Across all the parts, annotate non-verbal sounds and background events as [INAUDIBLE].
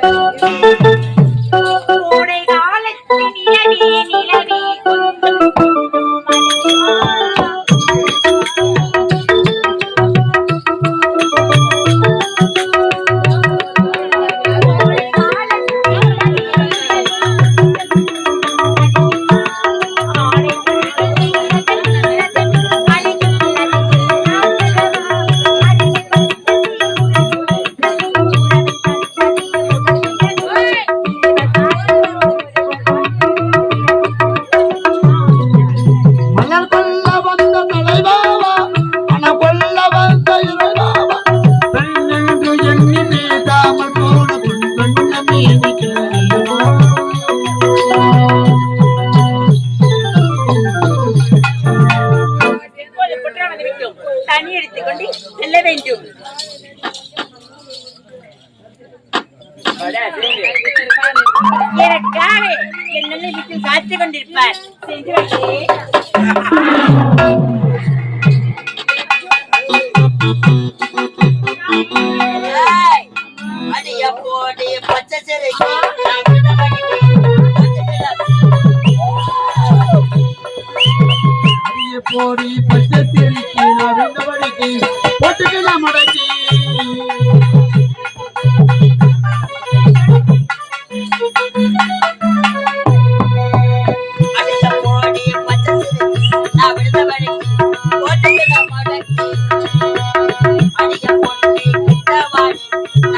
감사합니다. எனக்காக என்னை விட்டு காத்துக் கொண்டிருப்பார். போடி பச்சை சிறைக்கு போடி பச்சை சிரிக்கு போட்டுக்கலாம் மடக்கி.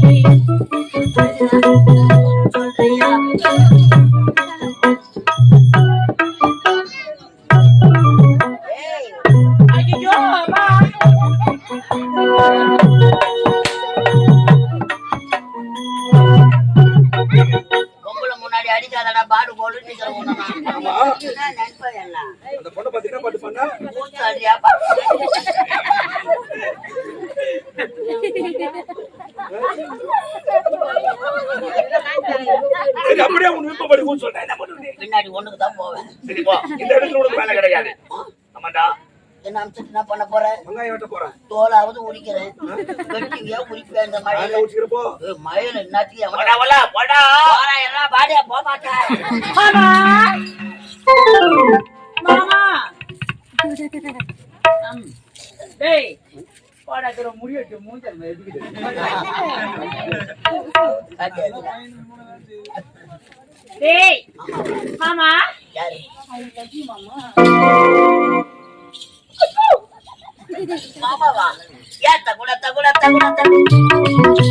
You. சரி, அப்படியே உன் விருப்பப்படி ஊன்னு சொல்றேன். என்ன பண்ணுவ நீ? பின்னாடி ஒண்ணுக்கு தான் போவேன் சரி, போ. இந்த இடத்துல உனக்கு வேலை கிடையாது. ஆமாண்டா. என்ன அமிச்சிட்டு பண்ண போறேன் வெங்காயம் வெட்ட போறேன். தோலாவது உரிக்கிறேன் உரிப்பேன் இந்த மழையில உரிச்சுக்கிறேன், போ. ஏய், மழையில என்னத்துக்கு போடா, போடா, போடா. எல்லாம் பாடியா போக மாட்டேன் மாமா மாமா அம். டேய் போடா முடியட்டு மூஞ்சல் டேய் மாமா. யாரு மாமாவா? ஏன் தகுட தகுட தகுட தகுட?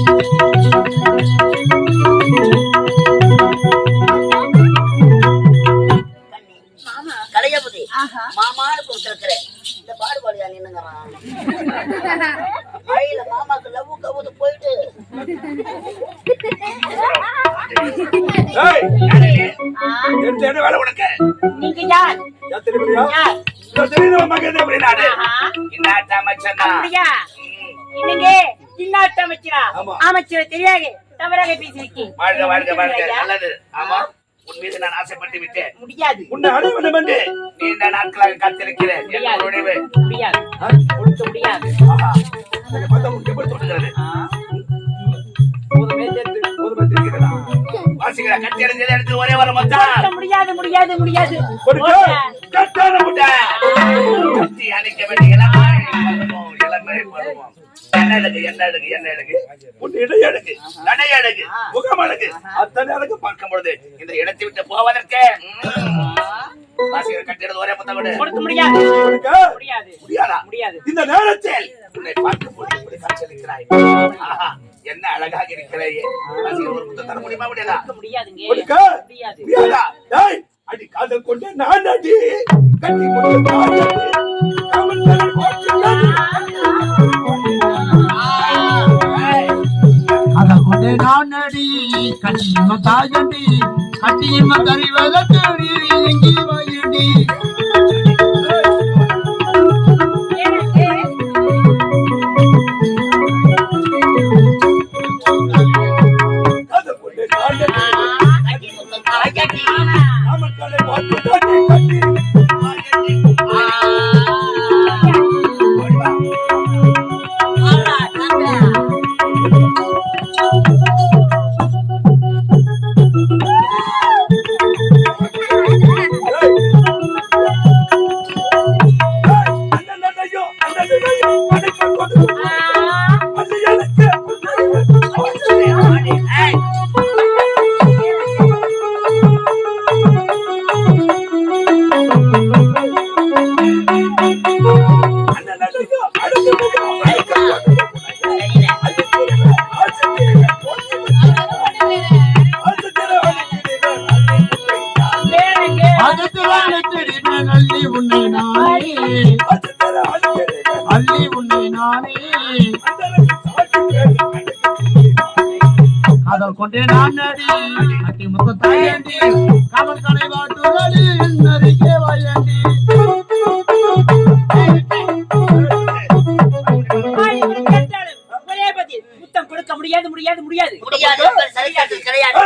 உனக்கு? நீங்க யார்? யார் தெரியுமா? யார்? இந்த தெரியுதா மகன் எப்படி நானு? ஆஹா. இன்னாட்ட அமைச்சன்தான். அப்படியா? ம். இன்னைங்க சின்னாட்டு அமைச்சரா? ஆமா. அமைச்சர் தெரியாது. தவறாக பேசியிருக்கேன் வாழ்க வாழ்க வாழ்க. நல்லது. ஆமா. உன் மீது நான் ஆசைப்பட்டு விட்டேன். முடியாது. உன்னை நீண்ட நாட்களாக காத்திருக்கிறேன். முடியாது? கொடுக்க பார்த்தா எப்படி? வாசிக்கிறா, எடுத்து ஒரே வந்தா. முடியாது முடியாது முடியாது அணைக்க வேண்டிய. என்ன அழகு, என்ன அழகு, என்ன அழகு. உன் இடை அழகு, நடை அழகு, முகம் அழகு. அத்தனை அழகு பார்க்கும் பொழுது இந்த இடத்தை விட்டு போவதற்கு ம். வாசிக்கிற கட்டிடது ஒரே கொடு. கொடுக்க முடியாது முடியாது முடியாதா? முடியாது இந்த நேரத்தில் உன்னை பார்க்கும் போது இப்படி காட்சியளிக்கிறாய். என்ன அழகாக இருக்கிறையே ஒரு முத்தம் தர முடியுமா? முடியாதா? முடியாதுங்க. முடியாதா. டேய் நான் அடி. கட்டி கொண்டு தமிழ் தமிழ் அழகுடே நான் அடி. கண்ணியம்ம தாயண்டி கண்ணியம்ம கறிவதற்கு கொண்டே நான் நடி அட்டி முத்த முடியாது முடியாது முடியாது முடியாது கிடையாது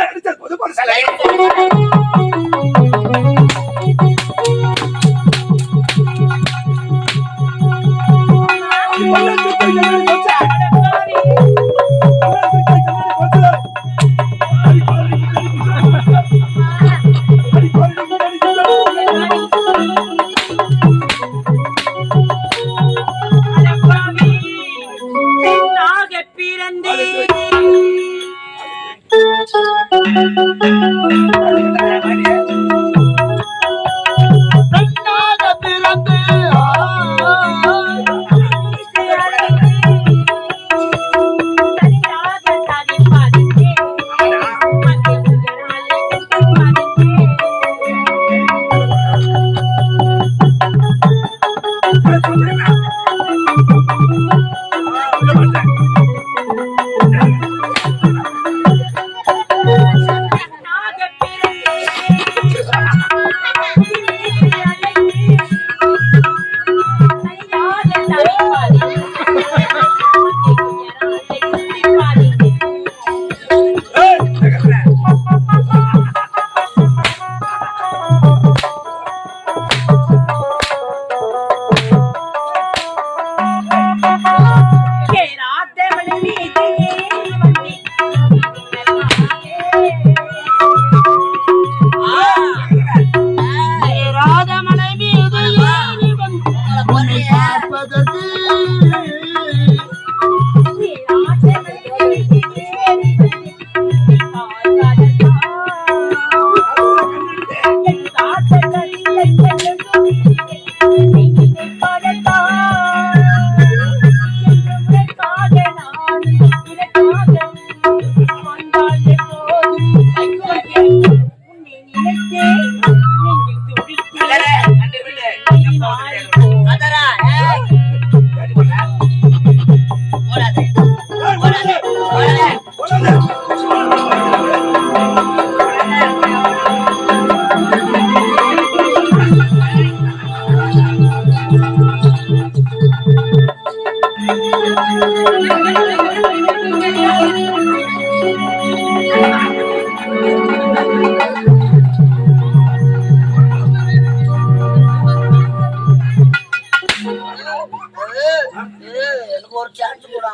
ஒரு சான்ஸ் கூட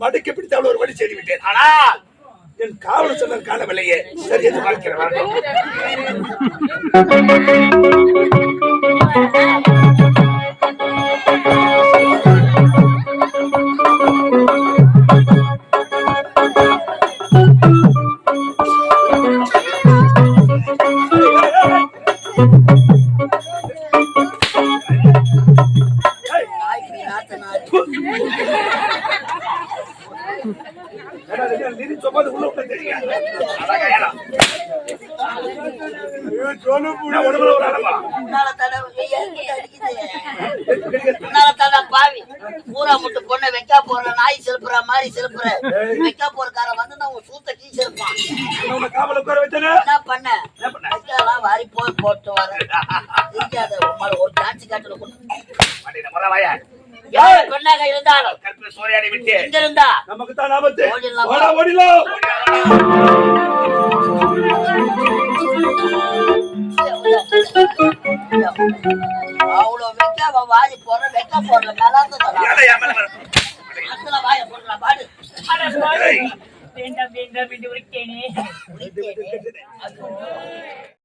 மடக்கி பிடித்து அவள் ஒரு வழி செய்து விட்டேன் ஆனால் என் காவல் சொன்னர் காணவில்லையே. சரி என்று பார்க்கிறேன் [LAUGHS] [LAUGHS] பாவி. பூரா முட்டு பொண்ணை வைக்கா போற நாய் செலுப்புற மாதிரி செலுப்புற வைக்கா போறக்காரன் வந்து நான் உன் சூத்த கீ செலுப்பான். என்ன பண்ண? வைக்கலாம் வாரி போய் போட்டு வர. இருக்காத உம்மால ஒரு சான்ஸ் காட்டுல கொண்டு பெண்ணாக இருந்தாலும் விட்டு. நமக்கு தான் ஆபத்து. ஓடிடலாம். வேண்டாம் வேண்டாம் என்று அது